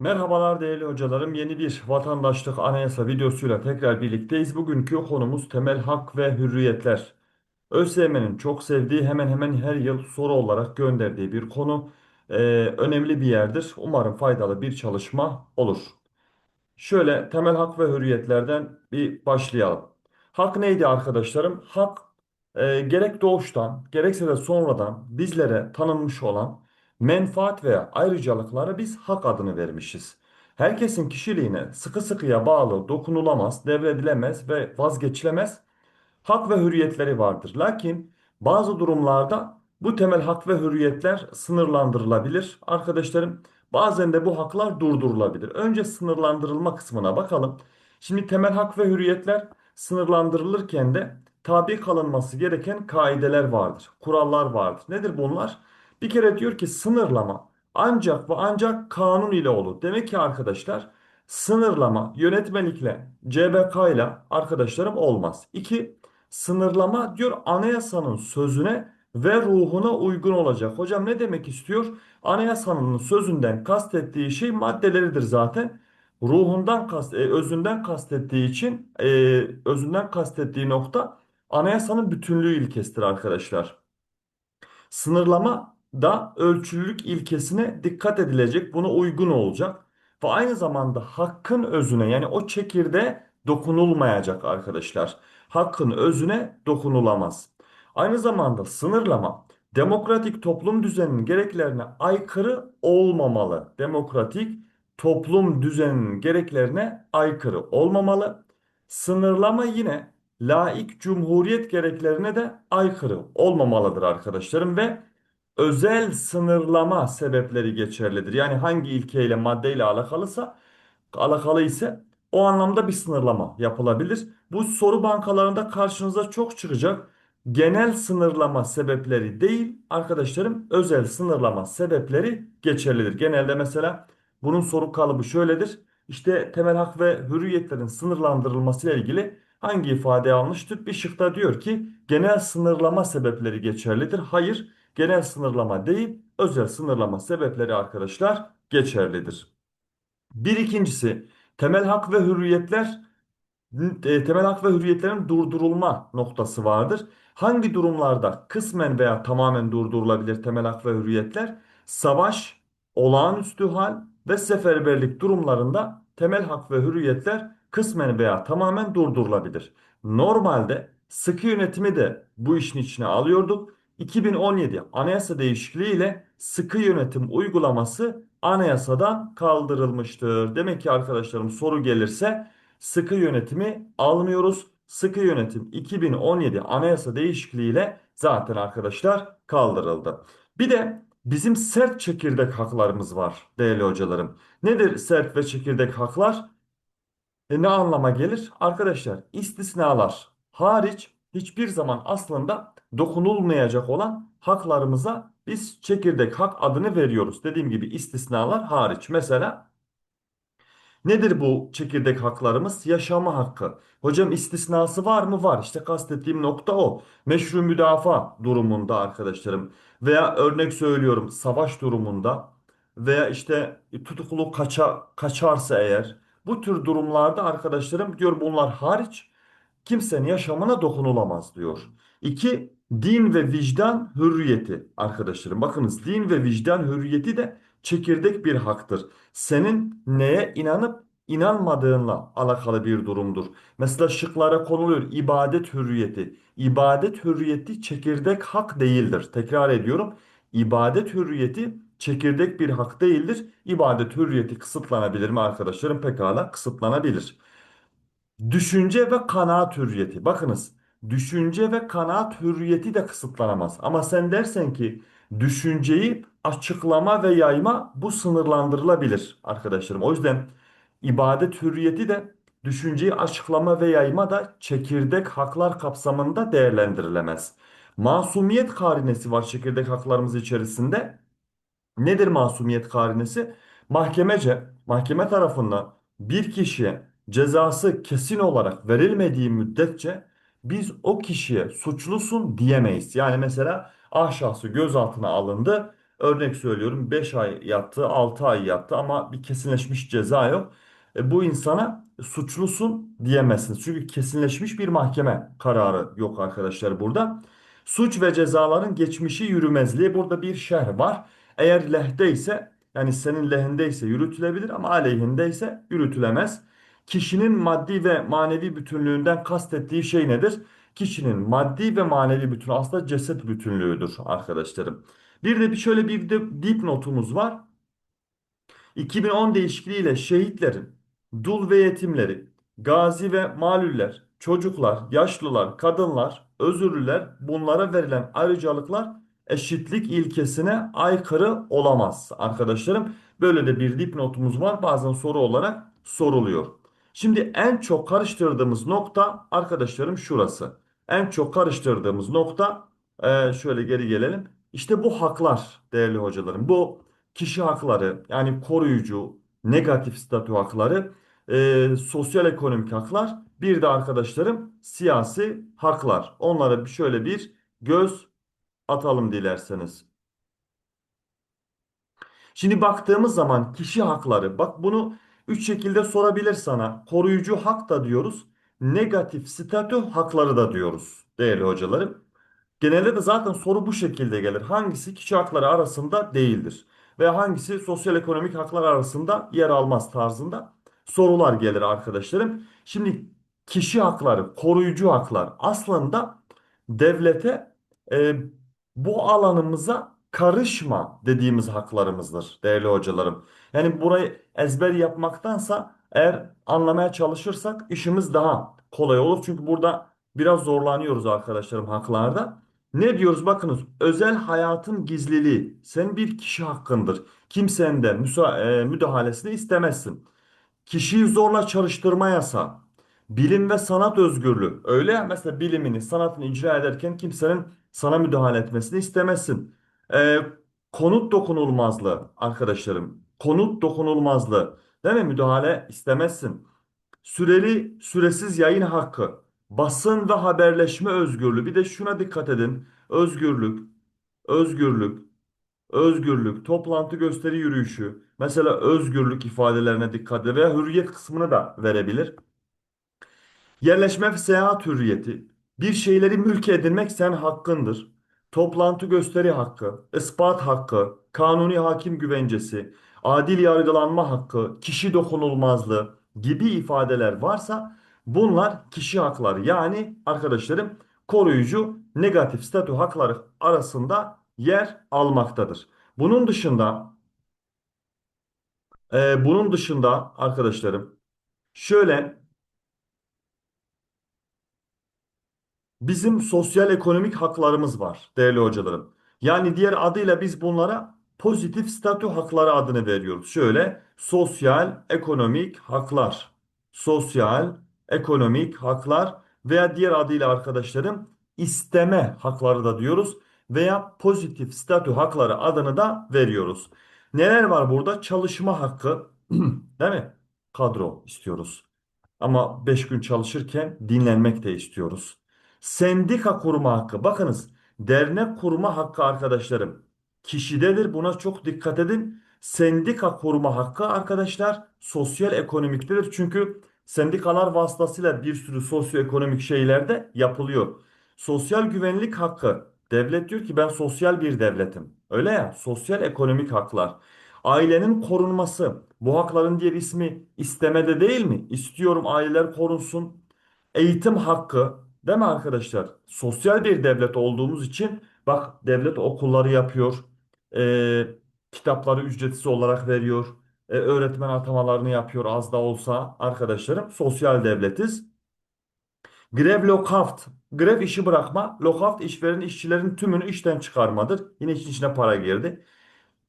Merhabalar değerli hocalarım. Yeni bir vatandaşlık anayasa videosuyla tekrar birlikteyiz. Bugünkü konumuz temel hak ve hürriyetler. ÖSYM'nin çok sevdiği hemen hemen her yıl soru olarak gönderdiği bir konu. Ee, önemli bir yerdir. Umarım faydalı bir çalışma olur. Şöyle temel hak ve hürriyetlerden bir başlayalım. Hak neydi arkadaşlarım? Hak e, gerek doğuştan gerekse de sonradan bizlere tanınmış olan menfaat veya ayrıcalıklara biz hak adını vermişiz. Herkesin kişiliğine sıkı sıkıya bağlı, dokunulamaz, devredilemez ve vazgeçilemez hak ve hürriyetleri vardır. Lakin bazı durumlarda bu temel hak ve hürriyetler sınırlandırılabilir. Arkadaşlarım bazen de bu haklar durdurulabilir. Önce sınırlandırılma kısmına bakalım. Şimdi temel hak ve hürriyetler sınırlandırılırken de tabi kalınması gereken kaideler vardır, kurallar vardır. Nedir bunlar? Bir kere diyor ki sınırlama ancak ve ancak kanun ile olur. Demek ki arkadaşlar sınırlama yönetmelikle, CBK ile arkadaşlarım olmaz. İki, Sınırlama diyor anayasanın sözüne ve ruhuna uygun olacak. Hocam ne demek istiyor? Anayasanın sözünden kastettiği şey maddeleridir zaten. Ruhundan kast, e, özünden kastettiği için e, özünden kastettiği nokta anayasanın bütünlüğü ilkesidir arkadaşlar. Sınırlama da ölçülülük ilkesine dikkat edilecek, buna uygun olacak. Ve aynı zamanda hakkın özüne yani o çekirde dokunulmayacak arkadaşlar. Hakkın özüne dokunulamaz. Aynı zamanda sınırlama demokratik toplum düzeninin gereklerine aykırı olmamalı. Demokratik toplum düzeninin gereklerine aykırı olmamalı. Sınırlama yine laik cumhuriyet gereklerine de aykırı olmamalıdır arkadaşlarım ve özel sınırlama sebepleri geçerlidir. Yani hangi ilkeyle maddeyle alakalısa alakalı ise o anlamda bir sınırlama yapılabilir. Bu soru bankalarında karşınıza çok çıkacak. Genel sınırlama sebepleri değil arkadaşlarım özel sınırlama sebepleri geçerlidir. Genelde mesela bunun soru kalıbı şöyledir. İşte temel hak ve hürriyetlerin sınırlandırılması ile ilgili hangi ifade yanlıştır? Bir şıkta diyor ki genel sınırlama sebepleri geçerlidir. Hayır, genel sınırlama değil, özel sınırlama sebepleri arkadaşlar geçerlidir. Bir ikincisi temel hak ve hürriyetler e, temel hak ve hürriyetlerin durdurulma noktası vardır. Hangi durumlarda kısmen veya tamamen durdurulabilir temel hak ve hürriyetler? Savaş, olağanüstü hal ve seferberlik durumlarında temel hak ve hürriyetler kısmen veya tamamen durdurulabilir. Normalde sıkı yönetimi de bu işin içine alıyorduk. 2017 anayasa değişikliği ile sıkı yönetim uygulaması anayasadan kaldırılmıştır. Demek ki arkadaşlarım soru gelirse sıkı yönetimi almıyoruz. Sıkı yönetim 2017 anayasa değişikliğiyle zaten arkadaşlar kaldırıldı. Bir de bizim sert çekirdek haklarımız var değerli hocalarım. Nedir sert ve çekirdek haklar? E ne anlama gelir? Arkadaşlar istisnalar hariç hiçbir zaman aslında dokunulmayacak olan haklarımıza biz çekirdek hak adını veriyoruz. Dediğim gibi istisnalar hariç. Mesela Nedir bu çekirdek haklarımız? Yaşama hakkı. Hocam istisnası var mı? Var. İşte kastettiğim nokta o. Meşru müdafaa durumunda arkadaşlarım. Veya örnek söylüyorum savaş durumunda veya işte tutuklu kaça, kaçarsa eğer bu tür durumlarda arkadaşlarım diyor bunlar hariç kimsenin yaşamına dokunulamaz diyor. İki, din ve vicdan hürriyeti arkadaşlarım. Bakınız din ve vicdan hürriyeti de çekirdek bir haktır. Senin neye inanıp inanmadığınla alakalı bir durumdur. Mesela şıklara konuluyor ibadet hürriyeti. İbadet hürriyeti çekirdek hak değildir. Tekrar ediyorum. İbadet hürriyeti çekirdek bir hak değildir. İbadet hürriyeti kısıtlanabilir mi arkadaşlarım? Pekala kısıtlanabilir. Düşünce ve kanaat hürriyeti. Bakınız, düşünce ve kanaat hürriyeti de kısıtlanamaz. Ama sen dersen ki düşünceyi açıklama ve yayma bu sınırlandırılabilir arkadaşlarım. O yüzden ibadet hürriyeti de düşünceyi açıklama ve yayma da çekirdek haklar kapsamında değerlendirilemez. Masumiyet karinesi var çekirdek haklarımız içerisinde. Nedir masumiyet karinesi? Mahkemece, mahkeme tarafından bir kişiye cezası kesin olarak verilmediği müddetçe biz o kişiye suçlusun diyemeyiz. Yani mesela A şahsı gözaltına alındı. Örnek söylüyorum 5 ay yattı, 6 ay yattı ama bir kesinleşmiş ceza yok. E, bu insana suçlusun diyemezsiniz. Çünkü kesinleşmiş bir mahkeme kararı yok arkadaşlar burada. Suç ve cezaların geçmişi yürümezliği burada bir şerh var. Eğer lehte ise yani senin lehindeyse yürütülebilir ama aleyhindeyse yürütülemez. Kişinin maddi ve manevi bütünlüğünden kastettiği şey nedir? Kişinin maddi ve manevi bütünlüğü aslında ceset bütünlüğüdür arkadaşlarım. Bir de bir şöyle bir de dipnotumuz var. 2010 değişikliğiyle şehitlerin, dul ve yetimleri, gazi ve malüller, çocuklar, yaşlılar, kadınlar, özürlüler bunlara verilen ayrıcalıklar eşitlik ilkesine aykırı olamaz arkadaşlarım. Böyle de bir dipnotumuz var. Bazen soru olarak soruluyor. Şimdi en çok karıştırdığımız nokta arkadaşlarım şurası. En çok karıştırdığımız nokta e, şöyle geri gelelim. İşte bu haklar değerli hocalarım. Bu kişi hakları yani koruyucu, negatif statü hakları, e, sosyal ekonomik haklar, bir de arkadaşlarım siyasi haklar. Onlara şöyle bir göz atalım dilerseniz. Şimdi baktığımız zaman kişi hakları, bak bunu üç şekilde sorabilir sana. Koruyucu hak da diyoruz, negatif statü hakları da diyoruz değerli hocalarım. Genelde de zaten soru bu şekilde gelir. Hangisi kişi hakları arasında değildir? Ve hangisi sosyal ekonomik haklar arasında yer almaz tarzında sorular gelir arkadaşlarım. Şimdi kişi hakları, koruyucu haklar aslında devlete e, bu alanımıza karışma dediğimiz haklarımızdır değerli hocalarım. Yani burayı ezber yapmaktansa eğer anlamaya çalışırsak işimiz daha kolay olur. Çünkü burada biraz zorlanıyoruz arkadaşlarım haklarda. Ne diyoruz bakınız özel hayatın gizliliği sen bir kişi hakkındır. Kimsenin de e, müdahalesini istemezsin. Kişiyi zorla çalıştırma yasağı. Bilim ve sanat özgürlüğü. Öyle ya mesela bilimini, sanatını icra ederken kimsenin sana müdahale etmesini istemezsin. E, konut dokunulmazlığı arkadaşlarım. Konut dokunulmazlığı. Değil mi? Müdahale istemezsin. Süreli, süresiz yayın hakkı, basın ve haberleşme özgürlüğü. Bir de şuna dikkat edin. Özgürlük, özgürlük, özgürlük, toplantı gösteri yürüyüşü. Mesela özgürlük ifadelerine dikkat edin veya hürriyet kısmını da verebilir. Yerleşme ve seyahat hürriyeti. Bir şeyleri mülk edinmek sen hakkındır. Toplantı gösteri hakkı, ispat hakkı, kanuni hakim güvencesi, adil yargılanma hakkı, kişi dokunulmazlığı gibi ifadeler varsa bunlar kişi hakları yani arkadaşlarım koruyucu negatif statü hakları arasında yer almaktadır. Bunun dışında e, bunun dışında arkadaşlarım şöyle Bizim sosyal ekonomik haklarımız var değerli hocalarım. Yani diğer adıyla biz bunlara pozitif statü hakları adını veriyoruz. Şöyle sosyal ekonomik haklar, sosyal ekonomik haklar veya diğer adıyla arkadaşlarım isteme hakları da diyoruz veya pozitif statü hakları adını da veriyoruz. Neler var burada? Çalışma hakkı, değil mi? Kadro istiyoruz. Ama 5 gün çalışırken dinlenmek de istiyoruz. Sendika kurma hakkı. Bakınız dernek kurma hakkı arkadaşlarım. Kişidedir buna çok dikkat edin. Sendika kurma hakkı arkadaşlar sosyal ekonomiktedir. Çünkü sendikalar vasıtasıyla bir sürü sosyoekonomik şeyler de yapılıyor. Sosyal güvenlik hakkı. Devlet diyor ki ben sosyal bir devletim. Öyle ya sosyal ekonomik haklar. Ailenin korunması. Bu hakların diğer ismi istemede değil mi? İstiyorum aileler korunsun. Eğitim hakkı. Değil mi arkadaşlar? Sosyal bir devlet olduğumuz için bak devlet okulları yapıyor. Ee, kitapları ücretsiz olarak veriyor. Ee, öğretmen atamalarını yapıyor az da olsa arkadaşlarım. Sosyal devletiz. Grev lockout. Grev işi bırakma. Lockout işveren işçilerin tümünü işten çıkarmadır. Yine işin içine para girdi.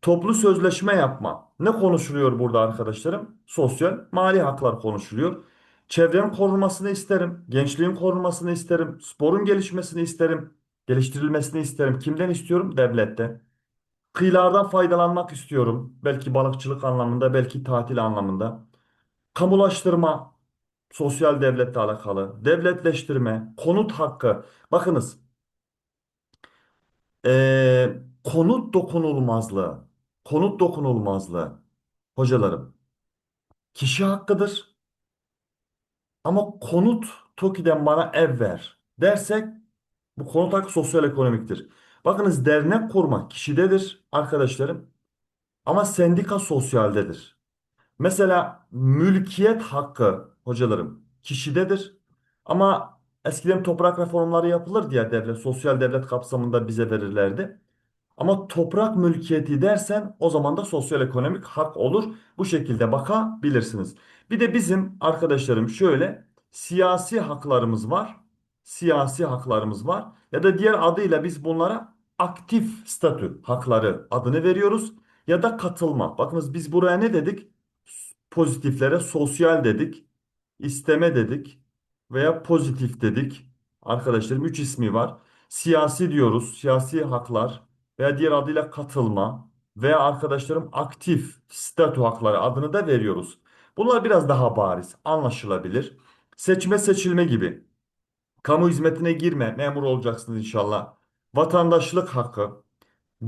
Toplu sözleşme yapma. Ne konuşuluyor burada arkadaşlarım? Sosyal, mali haklar konuşuluyor. Çevrenin korunmasını isterim. Gençliğin korunmasını isterim. Sporun gelişmesini isterim. Geliştirilmesini isterim. Kimden istiyorum? Devletten. Kıyılardan faydalanmak istiyorum. Belki balıkçılık anlamında, belki tatil anlamında. Kamulaştırma, sosyal devletle alakalı. Devletleştirme, konut hakkı. Bakınız, Konut dokunulmazlığı. Konut dokunulmazlığı. Hocalarım. Kişi hakkıdır. Ama konut TOKİ'den bana ev ver dersek bu konut hakkı sosyal ekonomiktir. Bakınız dernek kurmak kişidedir arkadaşlarım ama sendika sosyaldedir. Mesela mülkiyet hakkı hocalarım kişidedir. Ama eskiden toprak reformları yapılır diye devlet, sosyal devlet kapsamında bize verirlerdi. Ama toprak mülkiyeti dersen o zaman da sosyal ekonomik hak olur. Bu şekilde bakabilirsiniz. Bir de bizim arkadaşlarım şöyle siyasi haklarımız var. Siyasi haklarımız var. Ya da diğer adıyla biz bunlara aktif statü hakları adını veriyoruz. Ya da katılma. Bakınız biz buraya ne dedik? Pozitiflere sosyal dedik, isteme dedik veya pozitif dedik. Arkadaşlarım üç ismi var. Siyasi diyoruz, siyasi haklar veya diğer adıyla katılma veya arkadaşlarım aktif statü hakları adını da veriyoruz. Bunlar biraz daha bariz, anlaşılabilir. Seçme seçilme gibi. Kamu hizmetine girme, memur olacaksınız inşallah. Vatandaşlık hakkı,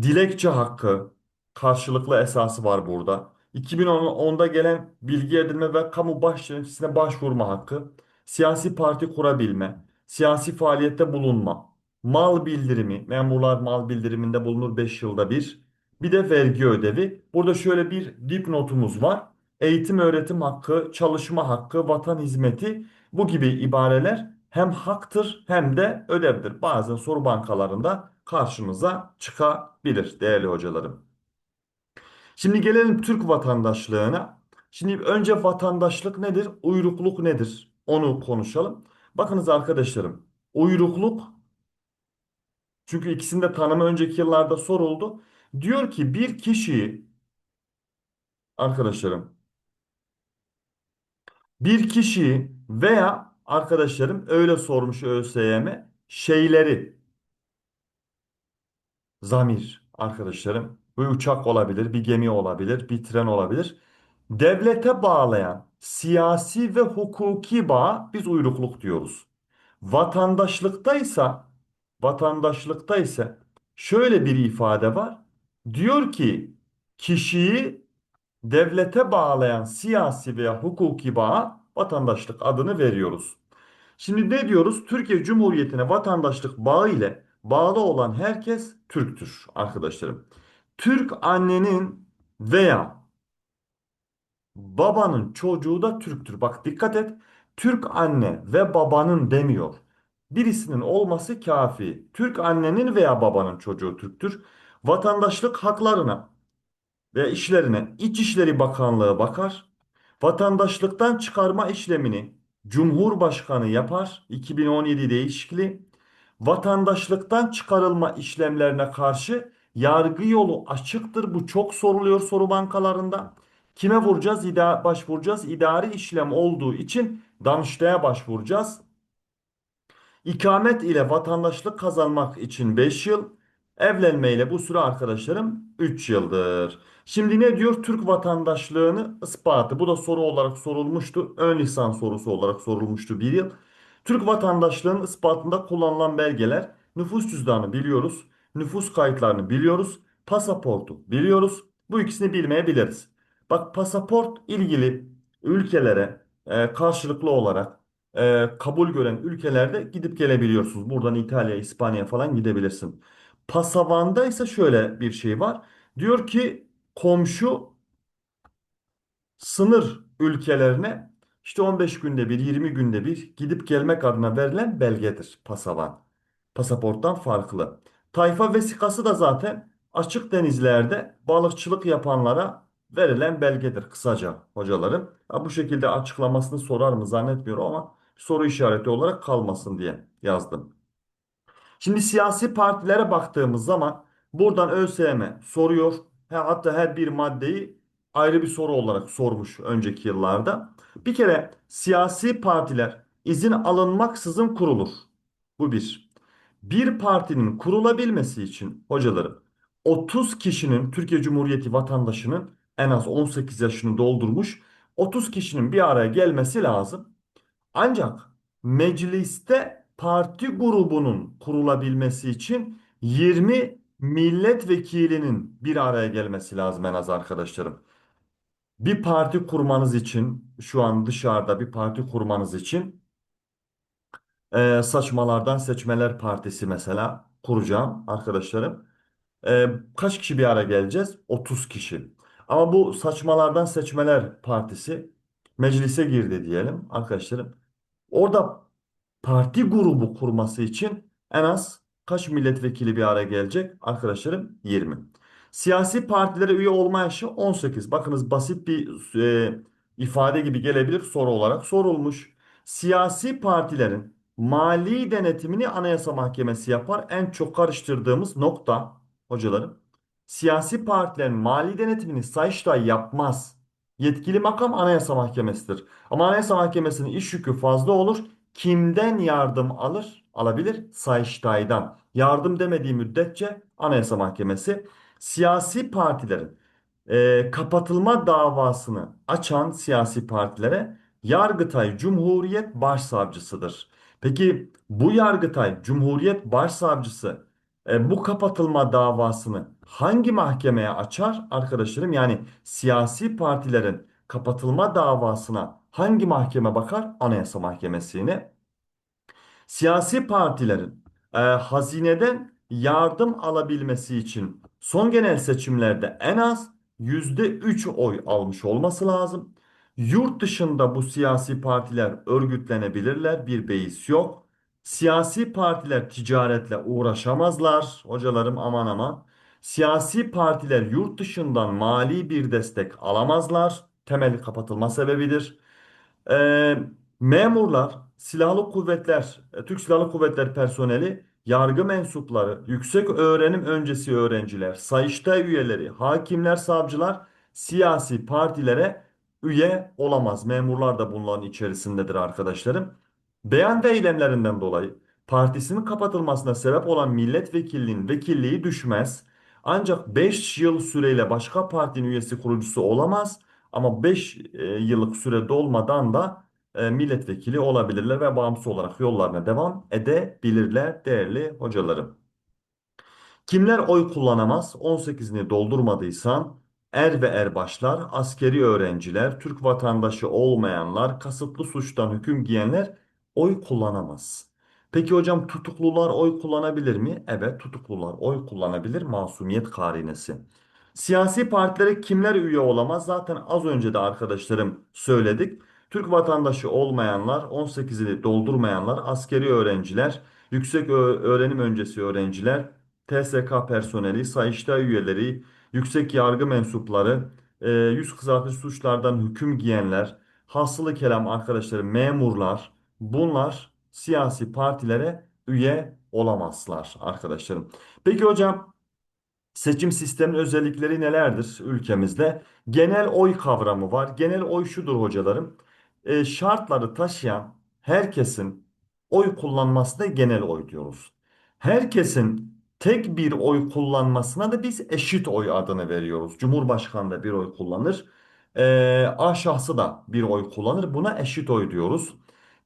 Dilekçe hakkı karşılıklı esası var burada. 2010'da gelen bilgi edinme ve kamu baş yöneticisine başvurma hakkı, siyasi parti kurabilme, siyasi faaliyette bulunma, mal bildirimi, memurlar mal bildiriminde bulunur 5 yılda bir, bir de vergi ödevi. Burada şöyle bir dipnotumuz var. Eğitim öğretim hakkı, çalışma hakkı, vatan hizmeti bu gibi ibareler hem haktır hem de ödevdir. Bazen soru bankalarında karşımıza çıkabilir değerli hocalarım. Şimdi gelelim Türk vatandaşlığına. Şimdi önce vatandaşlık nedir? Uyrukluk nedir? Onu konuşalım. Bakınız arkadaşlarım. Uyrukluk çünkü ikisinde tanımı önceki yıllarda soruldu. Diyor ki bir kişiyi arkadaşlarım bir kişiyi veya arkadaşlarım öyle sormuş ÖSYM şeyleri Zamir arkadaşlarım. Bu uçak olabilir, bir gemi olabilir, bir tren olabilir. Devlete bağlayan siyasi ve hukuki bağ biz uyrukluk diyoruz. Vatandaşlıktaysa vatandaşlıkta ise şöyle bir ifade var. Diyor ki kişiyi devlete bağlayan siyasi veya hukuki bağa vatandaşlık adını veriyoruz. Şimdi ne diyoruz? Türkiye Cumhuriyeti'ne vatandaşlık bağı ile bağlı olan herkes Türktür arkadaşlarım. Türk annenin veya babanın çocuğu da Türktür. Bak dikkat et. Türk anne ve babanın demiyor. Birisinin olması kafi. Türk annenin veya babanın çocuğu Türktür. Vatandaşlık haklarına ve işlerine İçişleri Bakanlığı bakar. Vatandaşlıktan çıkarma işlemini Cumhurbaşkanı yapar. 2017 değişikliği. Vatandaşlıktan çıkarılma işlemlerine karşı yargı yolu açıktır. Bu çok soruluyor soru bankalarında. Kime vuracağız? İda başvuracağız. İdari işlem olduğu için Danıştay'a başvuracağız. İkamet ile vatandaşlık kazanmak için 5 yıl, evlenme ile bu süre arkadaşlarım 3 yıldır. Şimdi ne diyor? Türk vatandaşlığını ispatı. Bu da soru olarak sorulmuştu. Ön lisans sorusu olarak sorulmuştu bir yıl. Türk vatandaşlığının ispatında kullanılan belgeler nüfus cüzdanı biliyoruz. Nüfus kayıtlarını biliyoruz. Pasaportu biliyoruz. Bu ikisini bilmeyebiliriz. Bak pasaport ilgili ülkelere e, karşılıklı olarak e, kabul gören ülkelerde gidip gelebiliyorsunuz. Buradan İtalya, İspanya falan gidebilirsin. Pasavanda ise şöyle bir şey var. Diyor ki komşu sınır ülkelerine işte 15 günde bir, 20 günde bir gidip gelmek adına verilen belgedir pasavan. Pasaporttan farklı. Tayfa vesikası da zaten açık denizlerde balıkçılık yapanlara verilen belgedir kısaca hocalarım. Ha, bu şekilde açıklamasını sorar mı zannetmiyorum ama soru işareti olarak kalmasın diye yazdım. Şimdi siyasi partilere baktığımız zaman buradan ÖSYM soruyor. Ha, Hatta her bir maddeyi ayrı bir soru olarak sormuş önceki yıllarda. Bir kere siyasi partiler izin alınmaksızın kurulur. Bu bir. Bir partinin kurulabilmesi için hocalarım 30 kişinin Türkiye Cumhuriyeti vatandaşının en az 18 yaşını doldurmuş 30 kişinin bir araya gelmesi lazım. Ancak mecliste parti grubunun kurulabilmesi için 20 milletvekilinin bir araya gelmesi lazım en az arkadaşlarım. Bir parti kurmanız için şu an dışarıda bir parti kurmanız için e, Saçmalardan Seçmeler Partisi mesela kuracağım arkadaşlarım. E, kaç kişi bir araya geleceğiz? 30 kişi. Ama bu Saçmalardan Seçmeler Partisi meclise girdi diyelim arkadaşlarım. Orada parti grubu kurması için en az kaç milletvekili bir araya gelecek? Arkadaşlarım 20. Siyasi partilere üye olma yaşı 18. Bakınız basit bir e, ifade gibi gelebilir soru olarak sorulmuş. Siyasi partilerin mali denetimini Anayasa Mahkemesi yapar. En çok karıştırdığımız nokta hocalarım. Siyasi partilerin mali denetimini Sayıştay yapmaz. Yetkili makam Anayasa Mahkemesi'dir. Ama Anayasa Mahkemesi'nin iş yükü fazla olur. Kimden yardım alır? Alabilir. Sayıştay'dan. Yardım demediği müddetçe Anayasa Mahkemesi siyasi partilerin e, kapatılma davasını açan siyasi partilere Yargıtay Cumhuriyet Başsavcısıdır. Peki bu Yargıtay Cumhuriyet Başsavcısı e, bu kapatılma davasını hangi mahkemeye açar arkadaşlarım? Yani siyasi partilerin kapatılma davasına hangi mahkeme bakar? Anayasa Mahkemesi'ne. Siyasi partilerin e, hazineden yardım alabilmesi için son genel seçimlerde en az %3 oy almış olması lazım. Yurt dışında bu siyasi partiler örgütlenebilirler, bir beis yok. Siyasi partiler ticaretle uğraşamazlar. Hocalarım aman aman. Siyasi partiler yurt dışından mali bir destek alamazlar. Temel kapatılma sebebidir. Ee, memurlar, silahlı kuvvetler, e, Türk Silahlı Kuvvetler personeli, yargı mensupları, yüksek öğrenim öncesi öğrenciler, Sayıştay üyeleri, hakimler, savcılar siyasi partilere üye olamaz. Memurlar da bunların içerisindedir arkadaşlarım. Beyan ve eylemlerinden dolayı partisinin kapatılmasına sebep olan milletvekilliğinin vekilliği düşmez. Ancak 5 yıl süreyle başka partinin üyesi kurucusu olamaz. Ama 5 yıllık süre dolmadan da e, milletvekili olabilirler ve bağımsız olarak yollarına devam edebilirler değerli hocalarım. Kimler oy kullanamaz? 18'ini doldurmadıysan er ve erbaşlar, askeri öğrenciler, Türk vatandaşı olmayanlar, kasıtlı suçtan hüküm giyenler oy kullanamaz. Peki hocam tutuklular oy kullanabilir mi? Evet tutuklular oy kullanabilir masumiyet karinesi. Siyasi partilere kimler üye olamaz? Zaten az önce de arkadaşlarım söyledik. Türk vatandaşı olmayanlar, 18'ini doldurmayanlar, askeri öğrenciler, yüksek öğrenim öncesi öğrenciler, TSK personeli, Sayıştay üyeleri, yüksek yargı mensupları, e, yüz kızartıcı suçlardan hüküm giyenler, hasılı kelam arkadaşları, memurlar, bunlar siyasi partilere üye olamazlar arkadaşlarım. Peki hocam Seçim sisteminin özellikleri nelerdir ülkemizde? Genel oy kavramı var. Genel oy şudur hocalarım. E, şartları taşıyan herkesin oy kullanmasına genel oy diyoruz. Herkesin tek bir oy kullanmasına da biz eşit oy adını veriyoruz. Cumhurbaşkanı da bir oy kullanır. E, A şahsı da bir oy kullanır. Buna eşit oy diyoruz.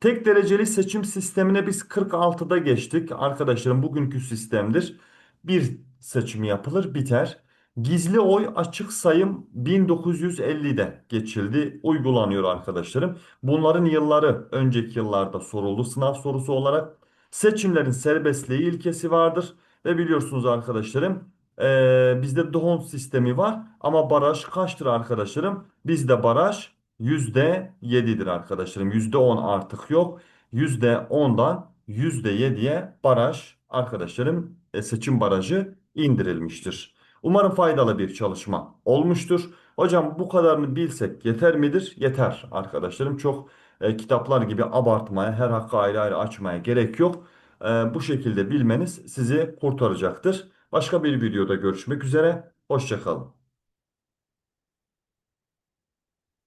Tek dereceli seçim sistemine biz 46'da geçtik. Arkadaşlarım bugünkü sistemdir. Bir seçim yapılır, biter. Gizli oy açık sayım 1950'de geçildi, uygulanıyor arkadaşlarım. Bunların yılları önceki yıllarda soruldu sınav sorusu olarak. Seçimlerin serbestliği ilkesi vardır ve biliyorsunuz arkadaşlarım eee, bizde D'Hondt sistemi var ama baraj kaçtır arkadaşlarım? Bizde baraj %7'dir arkadaşlarım. %10 artık yok. %10'dan %7'ye baraj arkadaşlarım e, seçim barajı indirilmiştir. Umarım faydalı bir çalışma olmuştur. Hocam bu kadarını bilsek yeter midir? Yeter arkadaşlarım. Çok e, kitaplar gibi abartmaya, her hakkı ayrı ayrı açmaya gerek yok. E, bu şekilde bilmeniz sizi kurtaracaktır. Başka bir videoda görüşmek üzere. Hoşça kalın.